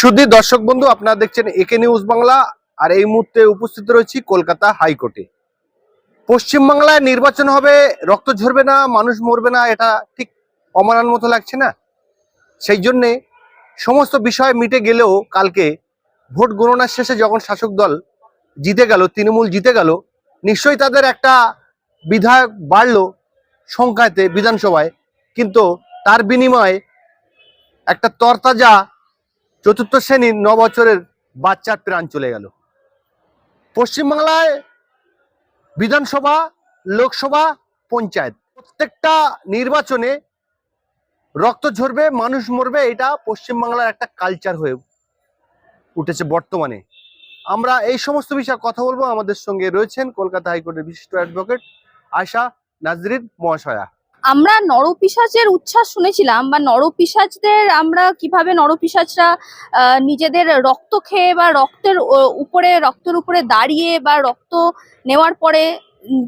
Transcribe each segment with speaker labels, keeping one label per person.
Speaker 1: শুধু দর্শক বন্ধু, আপনারা দেখছেন একে নিউজ বাংলা, আর এই মুহূর্তে উপস্থিত রয়েছি কলকাতা হাইকোর্টে। পশ্চিমবাংলায় নির্বাচন হবে, রক্ত ঝরবে না, মানুষ মরবে না, এটা ঠিক অমানার মতো লাগছে না? সেই জন্যে সমস্ত বিষয় মিটে গেলেও কালকে ভোট গণনার শেষে যখন শাসক দল জিতে গেল, তৃণমূল জিতে গেল, নিশ্চয়ই তাদের একটা বিধায়ক বাড়লো সংখ্যাতে বিধানসভায়, কিন্তু তার বিনিময়ে একটা তরতাজা চতুর্থ শ্রেণির ন বছরের বাচ্চার প্রাণ চলে গেল। পশ্চিমবাংলায় বিধানসভা, লোকসভা, পঞ্চায়েত, প্রত্যেকটা নির্বাচনে রক্ত ঝরবে, মানুষ মরবে, এটা পশ্চিমবাংলার একটা কালচার হয়ে উঠেছে বর্তমানে। আমরা এই সমস্ত বিষয়ে কথা বলব। আমাদের সঙ্গে রয়েছেন কলকাতা হাইকোর্টের বিশিষ্ট অ্যাডভোকেট আয়শা নাজরিন মহাশয়া।
Speaker 2: আমরা নরপিসাচের উচ্ছ্বাস শুনেছিলাম বা নরপিসাচদের আমরা কীভাবে নরপিসাচরা নিজেদের রক্ত খেয়ে বা রক্তের উপরে রক্তের উপরে দাঁড়িয়ে বা রক্ত নেওয়ার পরে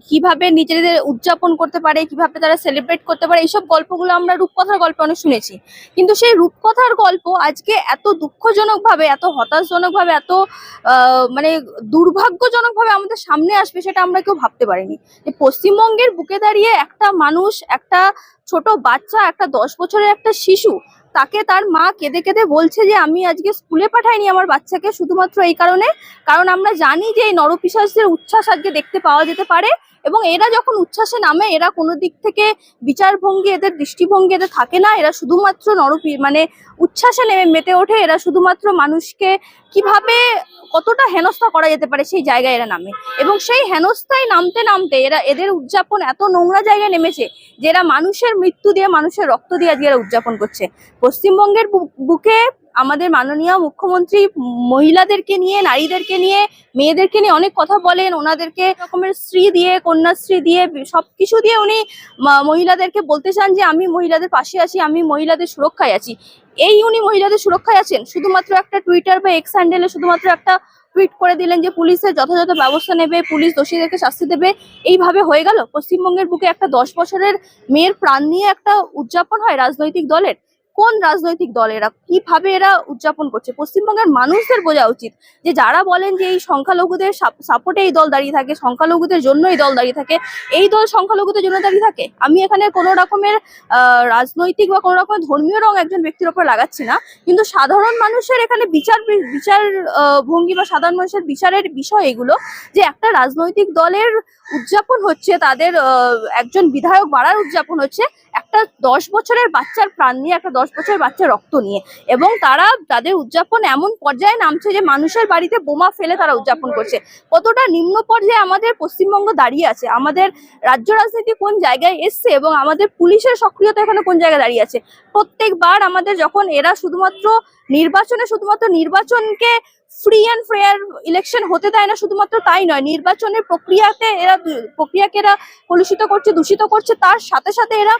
Speaker 2: কীভাবে নিজেদের উদযাপন করতে পারে, কীভাবে তারা সেলিব্রেট করতে পারে, এইসব গল্পগুলো আমরা রূপকথার গল্প অনেক শুনেছি। কিন্তু সেই রূপকথার গল্প আজকে এত দুঃখজনকভাবে, এত হতাশজনকভাবে, এত মানে দুর্ভাগ্যজনকভাবে আমাদের সামনে আসবে সেটা আমরা কেউ ভাবতে পারিনি। যে পশ্চিমবঙ্গের বুকে দাঁড়িয়ে একটা মানুষ, একটা ছোট বাচ্চা, একটা দশ বছরের একটা শিশু তাকে তার মা কেঁদে কেঁদে বলছে যে, আমি আজকে স্কুলে পাঠাইনি আমার বাচ্চাকে শুধুমাত্র এই কারণে। কারণ আমরা জানি যে এই নরপিশাসদের উচ্ছ্বাস আজকে দেখতে পাওয়া যেতে পারে। এবং এরা যখন উচ্ছ্বাসে নামে, এরা কোনো দিক থেকে বিচারভঙ্গি, এদের দৃষ্টিভঙ্গি এদের থাকে না। এরা শুধুমাত্র নরপি মানে উচ্ছ্বাসে নেমে, মেতে ওঠে। এরা শুধুমাত্র মানুষকে কীভাবে কতটা হেনস্থা করা যেতে পারে সেই জায়গায় এরা নামে। এবং সেই হেনস্থায় নামতে নামতে এরা, এদের উদযাপন এত নোংরা জায়গায় নেমেছে যে এরা মানুষের মৃত্যু দিয়ে, মানুষের রক্ত দিয়ে আজকে এরা উদযাপন করছে। পশ্চিমবঙ্গের বুকে আমাদের মাননীয় মুখ্যমন্ত্রী মহিলাদেরকে নিয়ে, নারীদেরকে নিয়ে, মেয়েদেরকে নিয়ে অনেক কথা বলেন। ওনাদেরকে রকমের স্ত্রী দিয়ে, কন্যাশ্রী দিয়ে সব কিছু দিয়ে উনি মহিলাদেরকে বলতে চান যে, আমি মহিলাদের পাশে আছি, আমি মহিলাদের সুরক্ষায় আছি। এই উনি মহিলাদের সুরক্ষায় আছেন। শুধুমাত্র একটা টুইটার বা এক্স হ্যান্ডেলে শুধুমাত্র একটা টুইট করে দিলেন যে পুলিশের যথাযথ ব্যবস্থা নেবে, পুলিশ দোষীদেরকে শাস্তি দেবে। এইভাবে হয়ে গেল। পশ্চিমবঙ্গের বুকে একটা দশ বছরের মেয়ের প্রাণ নিয়ে একটা উদযাপন হয় রাজনৈতিক দলের। কোন রাজনৈতিক দল এরা, কীভাবে এরা উদযাপন করছে? পশ্চিমবঙ্গের মানুষদের বোঝা উচিত যে যারা বলেন যে এই সংখ্যালঘুদের সাপোর্টে এই দল দাঁড়িয়ে থাকে, সংখ্যালঘুদের জন্য এই দল দাঁড়িয়ে থাকে, এই দল সংখ্যালঘুদের জন্য দাঁড়িয়ে থাকে? আমি এখানে কোনো রকমের রাজনৈতিক বা কোনো রকমের ধর্মীয় রং একজন ব্যক্তির ওপর লাগাচ্ছি না, কিন্তু সাধারণ মানুষের এখানে বিচার বিচার ভঙ্গি বা সাধারণ মানুষের বিচারের বিষয় এগুলো, যে একটা রাজনৈতিক দলের উদযাপন হচ্ছে, তাদের একজন বিধায়ক বাড়ার উদযাপন হচ্ছে একটা দশ বছরের বাচ্চার প্রাণ নিয়ে, একটা দশ বছরের বাচ্চার রক্ত নিয়ে। এবং তারা তাদের উদযাপন এমন পর্যায়ে নামছে যে মানুষের বাড়িতে বোমা ফেলে তারা উদযাপন করছে। কতটা নিম্ন পর্যায়ে আমাদের পশ্চিমবঙ্গ দাঁড়িয়ে আছে? আমাদের রাজ্য রাজনীতি কোন জায়গায় এসছে এবং আমাদের পুলিশের সক্রিয়তা এখানে কোন জায়গায় দাঁড়িয়ে আছে? প্রত্যেকবার আমাদের যখন এরা শুধুমাত্র নির্বাচনে, শুধুমাত্র নির্বাচনকে ফ্রি অ্যান্ড ফেয়ার ইলেকশন হতে দেয় না, শুধুমাত্র তাই নয়, নির্বাচনের প্রক্রিয়াতে এরা প্রক্রিয়াকে এরা কলুষিত করছে, দূষিত করছে, তার সাথে সাথে এরা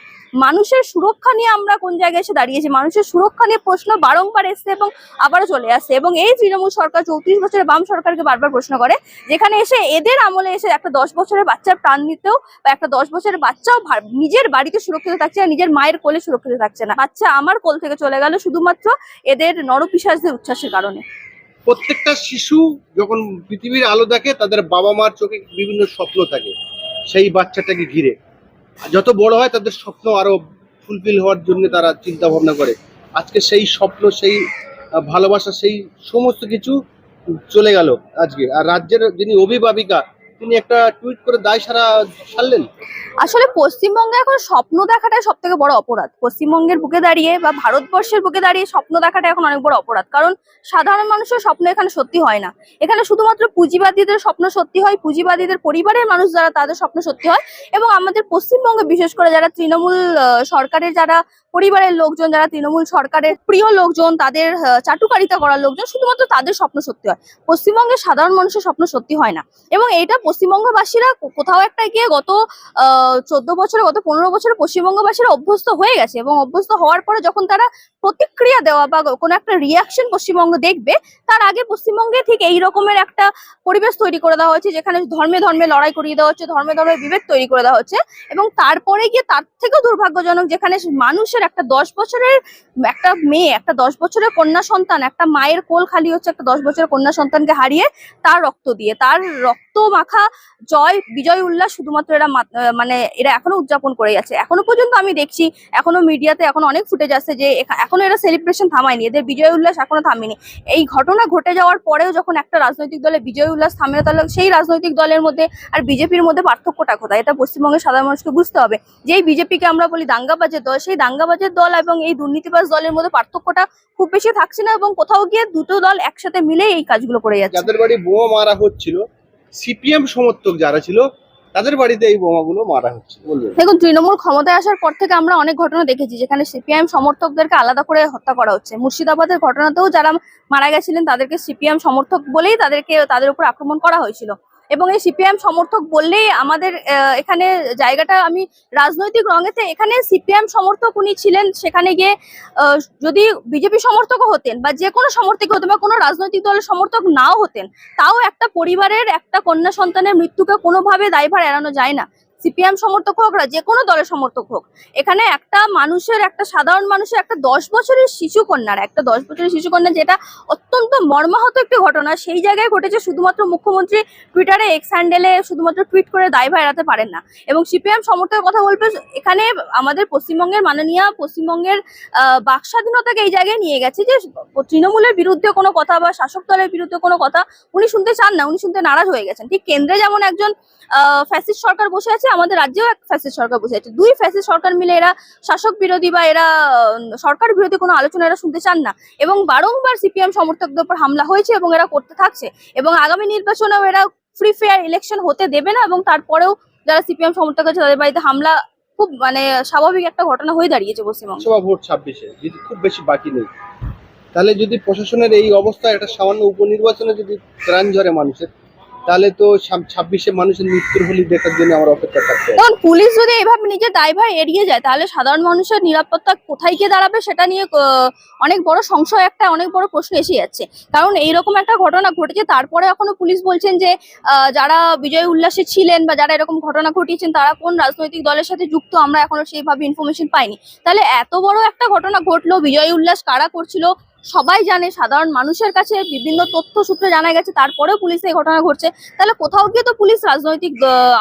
Speaker 2: মানুষের সুরক্ষা নিয়ে আমরা কোন জায়গায় এসে দাঁড়িয়েছি? মানুষের সুরক্ষা নিয়ে প্রশ্ন বারংবার এসছে এবং আবারও চলে আসছে এবং এই তৃণমূল সরকার চৌত্রিশ বছরের বাম সরকারকে বারবার প্রশ্ন করে, যেখানে এসে এদের আমলে এসে একটা দশ বছরের বাচ্চার প্রাণ নিতেও বা একটা দশ বছরের বাচ্চাও নিজের বাড়িতে সুরক্ষিত থাকছে না নিজের মায়ের কোলে সুরক্ষিত থাকছে না। বাচ্চা আমার কোল থেকে চলে গেল শুধুমাত্র এদের নরপিশাচদের উচ্ছ্বাসের কারণে।
Speaker 1: প্রত্যেকটা শিশু যখন পৃথিবীর আলো দেখে, তাদের বাবা মার চোখে বিভিন্ন স্বপ্ন থাকে। সেই বাচ্চাটাকে ঘিরে। যত বড় হয়, তাদের স্বপ্ন আরও ফুলফিল হওয়ার জন্য তারা চিন্তা ভাবনা করে। আজকে সেই স্বপ্ন, সেই ভালোবাসা, সেই সমস্ত কিছু চলে গেল আজকে। আর রাজ্যের যিনি অভিভাবিকা তিনি একটা টুইট করে দায় সারা সারলেন।
Speaker 2: আসলে পশ্চিমবঙ্গে এখন স্বপ্ন দেখাটাই সব থেকে বড় অপরাধ। পশ্চিমবঙ্গের বুকে দাঁড়িয়ে বা ভারতবর্ষের বুকে দাঁড়িয়ে স্বপ্ন দেখাটা এখন অনেক বড় অপরাধ। কারণ সাধারণ মানুষের স্বপ্ন এখানে সত্যি হয় না। এখানে শুধুমাত্র পুঁজিবাদীদের স্বপ্ন সত্যি হয়, পুঁজিবাদীদের পরিবারের মানুষ যারা তাদের স্বপ্ন সত্যি হয় এবং আমাদের পশ্চিমবঙ্গে বিশেষ করে যারা তৃণমূল সরকারের যারা পরিবারের লোকজন, যারা তৃণমূল সরকারের প্রিয় লোকজন, তাদের চাটুকারিতা করার লোকজন শুধুমাত্র তাদের স্বপ্ন সত্যি হয়। পশ্চিমবঙ্গের সাধারণ মানুষের স্বপ্ন সত্যি হয় না। এবং এটা পশ্চিমবঙ্গবাসীরা কোথাও একটা গিয়ে গত চোদ্দ বছরে, গত পনেরো বছরে পশ্চিমবঙ্গবাসীরা অভ্যস্ত হয়ে গেছে এবং অভ্যস্ত হওয়ার পরে যখন তারা প্রতিক্রিয়া দেওয়া বা কোনো একটা রিয়াকশন পশ্চিমবঙ্গ দেখবে, তার আগে পশ্চিমবঙ্গে ঠিক এই রকমের একটা পরিবেশ তৈরি করে দেওয়া হচ্ছে যেখানে ধর্মে ধর্মে লড়াই করিয়ে দেওয়া হচ্ছে, ধর্মে ধর্মে বিভেদ তৈরি করে দেওয়া হচ্ছে এবং তারপরে গিয়ে তার থেকেও দুর্ভাগ্যজনক যেখানে মানুষের একটা দশ বছরের একটা মেয়ে, একটা দশ বছরের কন্যা সন্তান, একটা মায়ের কোল খালি হচ্ছে একটা দশ বছরের কন্যা সন্তানকে হারিয়ে তার রক্ত দিয়ে, তার রক্ত মাখা জয়, বিজয় উল্লাস শুধুমাত্র এরা মানে এরা এখনও উদযাপন করে যাচ্ছে। এখনও পর্যন্ত আমি দেখছি, এখনও মিডিয়াতে এখন অনেক ফুটেজ আসছে যে এখনও এরা সেলিব্রেশন থামায়নি। এদের বিজয় উল্লাস এখনও থামেনি। এই ঘটনা ঘটে যাওয়ার পরেও যখন একটা রাজনৈতিক দলে বিজয় উল্লাস থামে তাহলে সেই রাজনৈতিক দলের মধ্যে আর বিজেপির মধ্যে পার্থক্যটা কোথায়? এটা পশ্চিমবঙ্গের সাধারণ মানুষকে বুঝতে হবে। যেই বিজেপিকে আমরা বলি দাঙ্গাবাজের দল, সেই দাঙ্গাবাজের দল এবং এই দুর্নীতিবাজ দলের মধ্যে পার্থক্যটা খুব বেশি থাকছে না এবং কোথাও গিয়ে দুটো দল একসাথে মিলে এই কাজগুলো করে যাচ্ছে।
Speaker 1: যাদের বাড়ি বোমা মারা হচ্ছিল সিপিএম সমর্থক যারা ছিল তাদের বাড়িতে এই বোমাগুলো মারা হচ্ছে।
Speaker 2: দেখুন তৃণমূল ক্ষমতায় আসার পর থেকে আমরা অনেক ঘটনা দেখেছি যেখানে সিপিআইএম সমর্থকদেরকে আলাদা করে হত্যা করা হচ্ছে। মুর্শিদাবাদের ঘটনাতেও যারা মারা গেছিলেন তাদেরকে সিপিএম সমর্থক বলেই তাদেরকে তাদের উপর আক্রমণ করা হয়েছিল। এবং এই সিপিএম সমর্থক বললেই আমাদের এখানে জায়গাটা আমি রাজনৈতিক রঙেতে এখানে সিপিএম সমর্থক উনি ছিলেন, সেখানে গিয়ে যদি বিজেপি সমর্থকও হতেন বা যে কোনো সমর্থক হতেন বা কোনো রাজনৈতিক দলের সমর্থক নাও হতেন, তাও একটা পরিবারের একটা কন্যা সন্তানের মৃত্যুকে কোনোভাবে দায়ভার এড়ানো যায় না। সিপিএম সমর্থক হোক যে কোনো দলের সমর্থক হোক, এখানে একটা মানুষের, একটা সাধারণ মানুষের, একটা দশ বছরের শিশু কন্যার, একটা দশ বছরের শিশু কন্যা যেটা অত্যন্ত মর্মাহত একটি ঘটনা, সেই জায়গায় ঘটেছে শুধুমাত্র মুখ্যমন্ত্রী টুইটারে এক্স হ্যান্ডেলে শুধুমাত্র টুইট করে দায়ভার এড়াতে পারেন না। এবং সিপিএম সমর্থকের কথা বলবে, এখানে আমাদের পশ্চিমবঙ্গের মাননীয় পশ্চিমবঙ্গের বাক স্বাধীনতাকে এই জায়গায় নিয়ে গেছে যে, তৃণমূলের বিরুদ্ধে কোনো কথা বা শাসক দলের বিরুদ্ধে কোনো কথা উনি শুনতে চান না, উনি শুনতে নারাজ হয়ে গেছেন। ঠিক কেন্দ্রে যেমন একজন ফ্যাসিস্ট সরকার বসে আছে আমাদের রাজ্যেও এক ফ্যাসিস্ট সরকার বসে আছে। দুই ফ্যাসিস্ট সরকার মিলে এরা শাসক বিরোধী বা এরা সরকার বিরোধী কোনো আলোচনা এরা শুনতে চান না। এবং বারংবার সিপিএম সমর্থকদের উপর হামলা হয়েছে এবং এরা করতে থাকছে। এবং আগামী নির্বাচনেও এরা ফ্রি ফেয়ার ইলেকশন হতে দেবে না এবং তারপরেও যারা সিপিএম সমর্থক আছে তাদের বাড়িতে হামলা খুব মানে স্বাভাবিক একটা ঘটনা হয়ে দাঁড়িয়েছে পশ্চিমবঙ্গ।
Speaker 1: ভোট ছাব্বিশে যদি খুব বেশি বাকি নেই। তাহলে যদি প্রশাসনের এই অবস্থা, একটা সামান্য উপনির্বাচনে যদি প্রাণ ঝরে মানুষের তাহলে তো ছাব্বিশে মানুষের মৃত্যুর হলি দেখার জন্য আমার অপেক্ষা থাকতে
Speaker 2: এখন পুলিশ যদি এভাবে নিজের দায়ভার এড়িয়ে যায়, তাহলে সাধারণ মানুষের নিরাপত্তা কোথায় গিয়ে দাঁড়াবে সেটা নিয়ে অনেক বড় সংশয় একটা, অনেক বড় প্রশ্ন এসে যাচ্ছে। কারণ এইরকম একটা ঘটনা ঘটেছে, তারপরে এখনও পুলিশ বলছেন যে যারা বিজয় উল্লাসে ছিলেন বা যারা এরকম ঘটনা ঘটিয়েছেন, তারা কোন রাজনৈতিক দলের সাথে যুক্ত, আমরা এখনও সেইভাবে ইনফরমেশন পাইনি। তাহলে এত বড় একটা ঘটনা ঘটলো, বিজয় উল্লাস কারা করছিল সবাই জানে, সাধারণ মানুষের কাছে বিভিন্ন তথ্য সূত্রে জানা গেছে, তারপরেও পুলিশ এই ঘটনা ঘটছে। তাহলে কোথাও গিয়ে তো পুলিশ রাজনৈতিক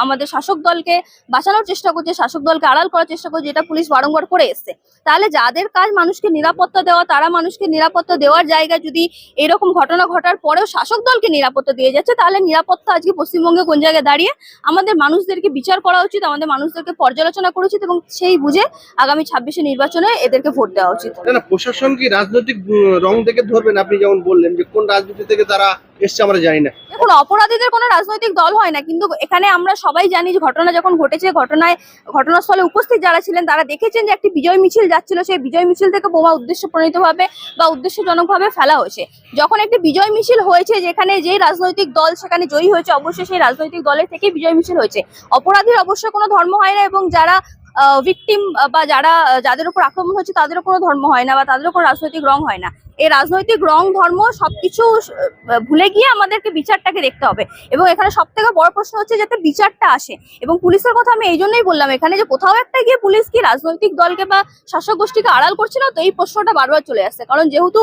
Speaker 2: আমাদের শাসক দলকে বাঁচানোর চেষ্টা করছে, শাসক দলকে আড়াল করার চেষ্টা করছে, যেটা পুলিশ বারংবার করে এসছে। তাহলে যাদের কাজ মানুষকে নিরাপত্তা দেওয়া, তারা মানুষকে নিরাপত্তা দেওয়ার জায়গায় যদি এরকম ঘটনা ঘটার পরেও শাসক দলকে নিরাপত্তা দিয়ে যাচ্ছে, তাহলে নিরাপত্তা আজকে পশ্চিমবঙ্গে কোন জায়গায় দাঁড়িয়ে আমাদের মানুষদেরকে বিচার করা উচিত, আমাদের মানুষদেরকে পর্যালোচনা করা উচিত এবং সেই বুঝে আগামী ছাব্বিশে নির্বাচনে এদেরকে ভোট দেওয়া উচিত।
Speaker 1: প্রশাসন কি রাজনৈতিক রং দেখে ধরবেন, আপনি যেমন বললেন যে কোন রাজনীতি থেকে তারা এসছে আমরা জানি না।
Speaker 2: দেখুন, অপরাধীদের কোনো রাজনৈতিক দল হয় না, কিন্তু এখানে আমরা সবাই জানি যে ঘটনা যখন ঘটেছে, ঘটনায়, ঘটনাস্থলে উপস্থিত যারা ছিলেন, তারা দেখেছেন যে একটি বিজয় মিছিল যাচ্ছিল, সেই বিজয় মিছিল থেকে বোমা উদ্দেশ্য প্রণীতভাবে বা উদ্দেশ্যজনকভাবে ফেলা হয়েছে। যখন একটি বিজয় মিছিল হয়েছে, যেখানে যেই রাজনৈতিক দল সেখানে জয়ী হয়েছে, অবশ্যই সেই রাজনৈতিক দলের থেকেই বিজয় মিছিল হয়েছে। অপরাধীর অবশ্যই কোনো ধর্ম হয় না, এবং যারা ভিকটিম বা যারা যাদের উপর আক্রমণ হচ্ছে, তাদের কোনো ধর্ম হয় না বা তাদেরও কোনো রাজনৈতিক রং হয় না। এই রাজনৈতিক রং, ধর্ম সবকিছু ভুলে গিয়ে আমাদেরকে বিচারটাকে দেখতে হবে। এবং এখানে সব থেকে বড় প্রশ্ন হচ্ছে যাতে বিচারটা আসে। এবং পুলিশের কথা আমি এই জন্যই বললাম এখানে যে কোথাও একটা গিয়ে পুলিশ কি রাজনৈতিক দলকে বা শাসক গোষ্ঠীকে আড়াল করছে না, তো এই প্রশ্নটা বারবার চলে আসছে। কারণ যেহেতু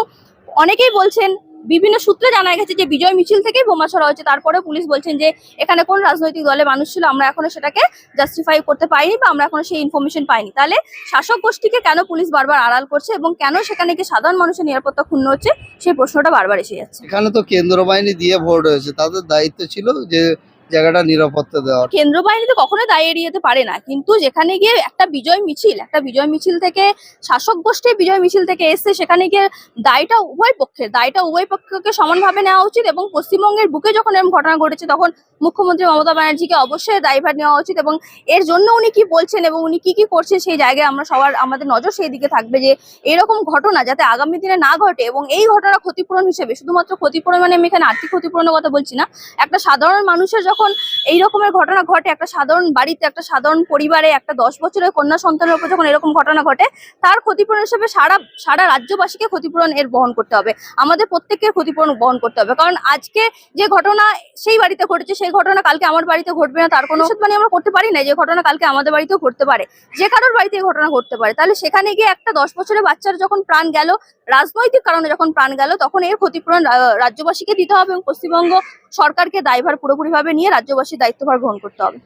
Speaker 2: অনেকেই বলছেন বিভিন্ন সূত্রে জানা গেছে যে বিজয় মিছিল থেকেই বোমা সরা হয়েছে তারপরে পুলিশ বলছেন যে এখানে কোন রাজনৈতিক দলে মানুষ ছিল, আমরা এখনও সেটাকে জাস্টিফাই করতে পারিনি বা আমরা এখনও সেই ইনফরমেশন পাইনি। তাহলে শাসক গোষ্ঠীকে কেন পুলিশ বারবার আড়াল করছে এবং কেন সেখানে কি সাধারণ মানুষের নিরাপত্তা ক্ষুণ্ণ হচ্ছে, সেই প্রশ্নটা বারবার এসে যাচ্ছে।
Speaker 3: এখানে তো কেন্দ্র বাহিনী দিয়ে ভোট হয়েছে তাদের দায়িত্ব ছিল যে জায়গাটা নিরাপত্তা দেওয়ার।
Speaker 2: কেন্দ্র বাহিনী তো কখনোই দায় এড়িয়ে যেতে পারে না, কিন্তু যেখানে গিয়ে একটা বিজয় মিছিল, একটা বিজয় মিছিল থেকে শাসক গোষ্ঠীর বিজয় মিছিল থেকে এসছে সেখানে গিয়ে দায়টা উভয় পক্ষের, দায়টা উভয় পক্ষকে সমানভাবে নেওয়া উচিত এবং পশ্চিমবঙ্গের বুকে যখন এরকম ঘটনা ঘটেছে, তখন মুখ্যমন্ত্রী মমতা ব্যানার্জিকে অবশ্যই দায়ভার নেওয়া উচিত এবং এর জন্য উনি কি বলছেন এবং উনি কি কি করছেন সেই জায়গায় আমরা সবার, আমাদের নজর সেই দিকে থাকবে যে এরকম ঘটনা যাতে আগামী দিনে না ঘটে এবং এই ঘটনা ক্ষতিপূরণ হিসেবে, শুধুমাত্র ক্ষতিপূরণ মানে আমি এখানে আর্থিক ক্ষতিপূরণের কথা বলছি না, একটা সাধারণ মানুষের যখন যখন এই রকমের ঘটনা ঘটে একটা সাধারণ বাড়িতে একটা সাধারণ পরিবারে একটা দশ বছরের কন্যা সন্তানের উপর যখন এরকম ঘটনা ঘটে তার ক্ষতিপূরণ হিসেবে সারা সারা রাজ্যবাসীকে ক্ষতিপূরণ এর বহন করতে হবে। আমাদের প্রত্যেকের ক্ষতিপূরণ বহন করতে হবে। কারণ আজকে যে ঘটনা সেই বাড়িতে ঘটেছে সেই ঘটনা কালকে আমার বাড়িতে ঘটবে না তার কোনো মানে আমরা করতে পারি না যে ঘটনা কালকে আমাদের বাড়িতেও ঘটতে পারে। যে কারোর বাড়িতে এই ঘটনা ঘটতে পারে। তাহলে সেখানে গিয়ে একটা দশ বছরের বাচ্চার যখন প্রাণ গেল রাজনৈতিক কারণে যখন প্রাণ গেল তখন এর ক্ষতিপূরণ রাজ্যবাসীকে দিতে হবে এবং পশ্চিমবঙ্গ সরকারকে দায়ভার পুরোপুরিভাবে নিয়ে রাজ্যবাসীর দায়িত্বভার গ্রহণ করতে হবে।